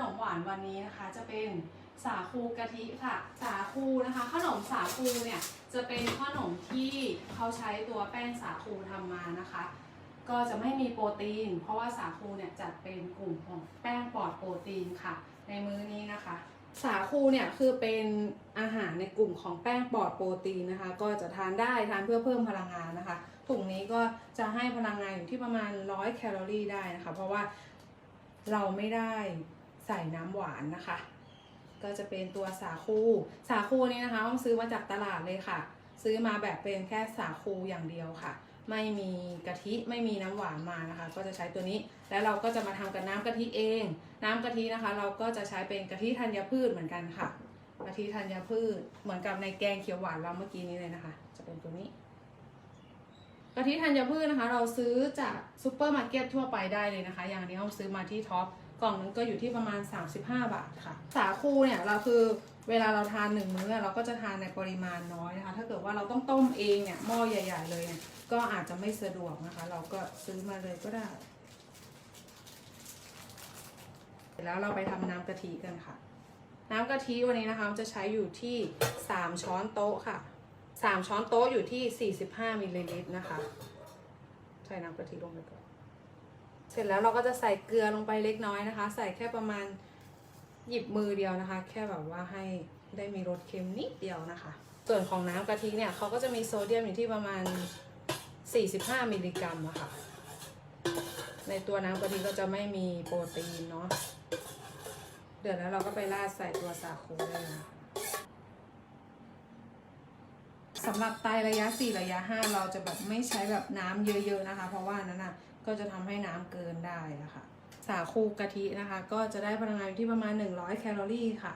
นมหวานวันนี้นะคะ จะเป็นสาคูกะทิค่ะ สาคูนะคะ ขนมสาคูเนี่ยจะเป็นขนมที่เขาใช้ตัวแป้งสาคูทำมานะคะ ก็จะไม่มีโปรตีน เพราะว่าสาคูเนี่ยจัดเป็นกลุ่มของแป้งปลอดโปรตีนค่ะ ในมื้อนี้นะคะ สาคูเนี่ยคือเป็นอาหารในกลุ่มของแป้งปลอดโปรตีนนะคะ ก็จะทานได้ทานเพื่อเพิ่มพลังงานนะคะถุงนี้ก็จะให้พลังงานอยู่ที่ประมาณ 100 แคลอรี่ได้นะคะ เพราะว่าเราไม่ได้ ใส่น้ำหวานนะคะ ก็จะเป็นตัวสาคูสาคูนี้นะคะต้องซื้อมาจากตลาดเลยค่ะ ซื้อมาแบบเป็นแค่สาคูอย่างเดียวค่ะ ไม่มีกะทิไม่มีน้ำหวานมานะคะ ก็จะใช้ตัวนี้แล้วเราก็จะมาทำกับน้ำกะทิเอง น้ำกะทินะคะ เราก็จะใช้เป็นกะทิธัญพืชเหมือนกันค่ะกะทิธัญพืชเหมือนกับในแกงเขียวหวานเราเมื่อกี้นี้เลยนะคะ จะเป็นตัวนี้กะทิธัญพืชนะคะ เราซื้อจากซูเปอร์มาร์เก็ตทั่วไปได้เลยนะคะ อย่างนี้เราซื้อมาที่ท็อป กล่องนึงก็อยู่ที่ประมาณ 35 บาทค่ะ สาคูเนี่ยเราคือเวลาเราทานหนึ่งมื้อเราก็จะทานในปริมาณน้อยนะคะ ถ้าเกิดว่าเราต้องต้มเองเนี่ยหม้อใหญ่ ๆ เลยเนี่ยก็อาจจะไม่สะดวกนะคะ เราก็ซื้อมาเลยก็ได้เสร็จแล้วเราไปทำน้ำกะทิกันค่ะ น้ำกะทิวันนี้นะคะจะใช้อยู่ที่ 3 ช้อนโต๊ะค่ะ 3 ช้อนโต๊ะอยู่ที่ 45มิลลิลิตรนะคะ ใส่น้ำกะทิลงไปก่อน เสร็จแล้วเราก็จะใส่เกลือลงไปเล็กน้อยนะคะ ใส่แค่ประมาณหยิบมือเดียวนะคะ แค่แบบว่าให้ได้มีรสเค็มนิดเดียวนะคะ ส่วนของน้ำกะทิเนี่ยเขาก็จะมีโซเดียมอยู่ที่ประมาณ 45 มิลลิกรัมอะค่ะ ในตัวน้ำกะทิก็จะไม่มีโปรตีนเนาะ เดือดแล้วเราก็ไปราดใส่ตัวสาคูได้เลยนะคะ สำหรับไตระยะ 4 ระยะ 5 เราจะแบบไม่ใช้แบบน้ำเยอะๆนะคะ เพราะว่านั้นน่ะก็จะทำให้น้ำเกินได้นะคะสาคูกะทินะคะ ก็จะได้พลังงานอยู่ที่ประมาณ 100 แคลอรี่ค่ะ